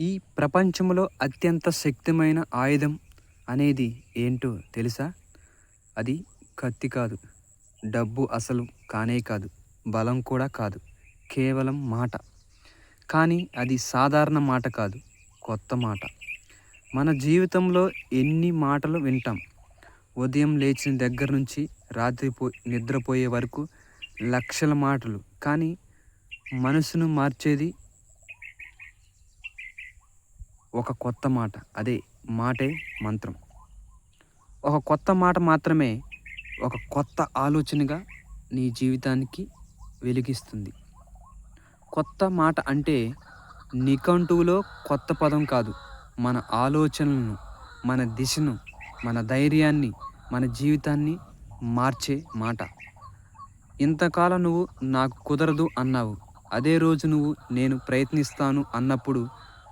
ఈ ప్రపంచంలో అత్యంత శక్తిమైన ఆయుధం అనేది ఏంటో తెలుసా? అది కత్తి కాదు. డబ్బు అసలు కానే కాదు. బలం కూడా కాదు. కేవలం మాట. కానీ అది సాధారణ మాట కాదు. కొత్త మాట. మన జీవితంలో ఎన్ని మాటలు వింటాం? ఉదయం లేచిన దగ్గర నుంచి రాత్రి పో నిద్రపోయే వరకు లక్షల మాటలు. కానీ మనసును మార్చేది ఒక కొత్త మాట. అదే మాటే మంత్రం. ఒక కొత్త మాట మాత్రమే ఒక కొత్త ఆలోచనగా నీ జీవితానికి వెలిగిస్తుంది. కొత్త మాట అంటే నికంటువులో కొత్త పదం కాదు. మన ఆలోచనలను మన దిశను మన ధైర్యాన్ని మన జీవితాన్ని మార్చే మాట. ఇంతకాలం నువ్వు నాకు కుదరదు అన్నావు. అదే రోజు నువ్వు నేను ప్రయత్నిస్తాను అన్నప్పుడు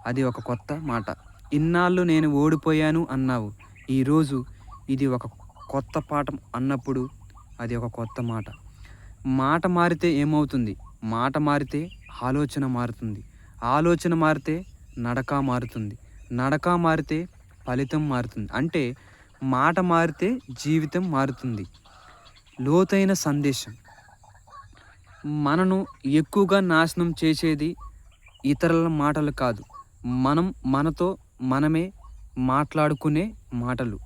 అది ఒక కొత్త మాట. ఇన్నాళ్ళు నేను ఓడిపోయాను అన్నావు. ఈరోజు ఇది ఒక కొత్త పాఠం అన్నప్పుడు అది ఒక కొత్త మాట. మాట మారితే ఏమవుతుంది? మాట మారితే ఆలోచన మారుతుంది. ఆలోచన మారితే నడక మారుతుంది. నడక మారితే ఫలితం మారుతుంది. అంటే మాట మారితే జీవితం మారుతుంది. లోతైన సందేశం. మనను ఎక్కువగా నాశనం చేసేది ఇతరుల మాటలు కాదు. మనం మనతో మనమే మాట్లాడుకునే మాటలు.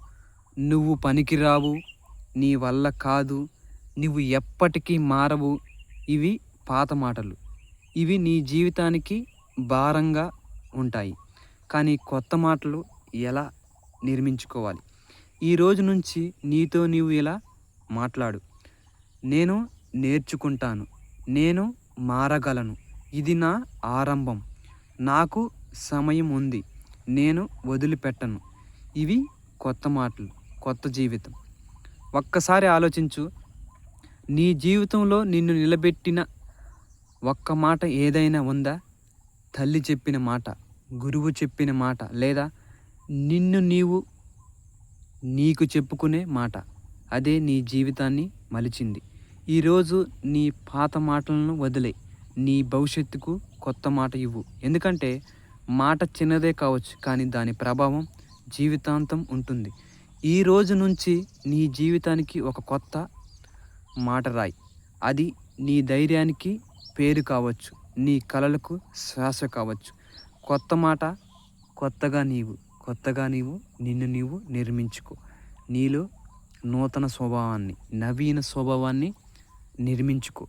నువ్వు పనికిరావు నీ వల్ల కాదు నువ్వు ఎప్పటికీ మారవు. ఇవి పాత మాటలు. ఇవి నీ జీవితానికి భారంగా ఉంటాయి. కానీ కొత్త మాటలు ఎలా నిర్మించుకోవాలి? ఈ రోజు నుంచి నీతో నీవు ఇలా మాట్లాడు. నేను నేర్చుకుంటాను. నేను మారగలను. ఇది నా ఆరంభం. నాకు సమయం ఉంది నేను వదిలిపెట్టను. ఇవి కొత్త మాటలు కొత్త జీవితం. ఒక్కసారి ఆలోచించు. నీ జీవితంలో నిన్ను నిలబెట్టిన ఒక్క మాట ఏదైనా ఉందా? తల్లి చెప్పిన మాట గురువు చెప్పిన మాట లేదా నిన్ను నీవు నీకు చెప్పుకునే మాట? అదే నీ జీవితాన్ని మలిచింది. ఈరోజు నీ పాత మాటలను వదిలే. నీ భవిష్యత్తుకు కొత్త మాట ఇవ్వు. ఎందుకంటే మాట చిన్నదే కావచ్చు కానీ దాని ప్రభావం జీవితాంతం ఉంటుంది. ఈ రోజు నుంచి నీ జీవితానికి ఒక కొత్త మాట రాయి. అది నీ ధైర్యానికి పేరు కావచ్చు నీ కలలకు శ్వాస కావచ్చు. కొత్త మాట కొత్తగా నీవు కొత్తగా నీవు నిన్ను నీవు నిర్మించుకో. నీలో నూతన స్వభావాన్ని నవీన స్వభావాన్ని నిర్మించుకో.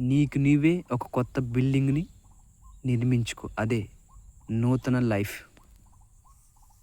నీకు నీవే ఒక కొత్త బిల్డింగ్ని నిర్మించుకో. అదే నూతన లైఫ్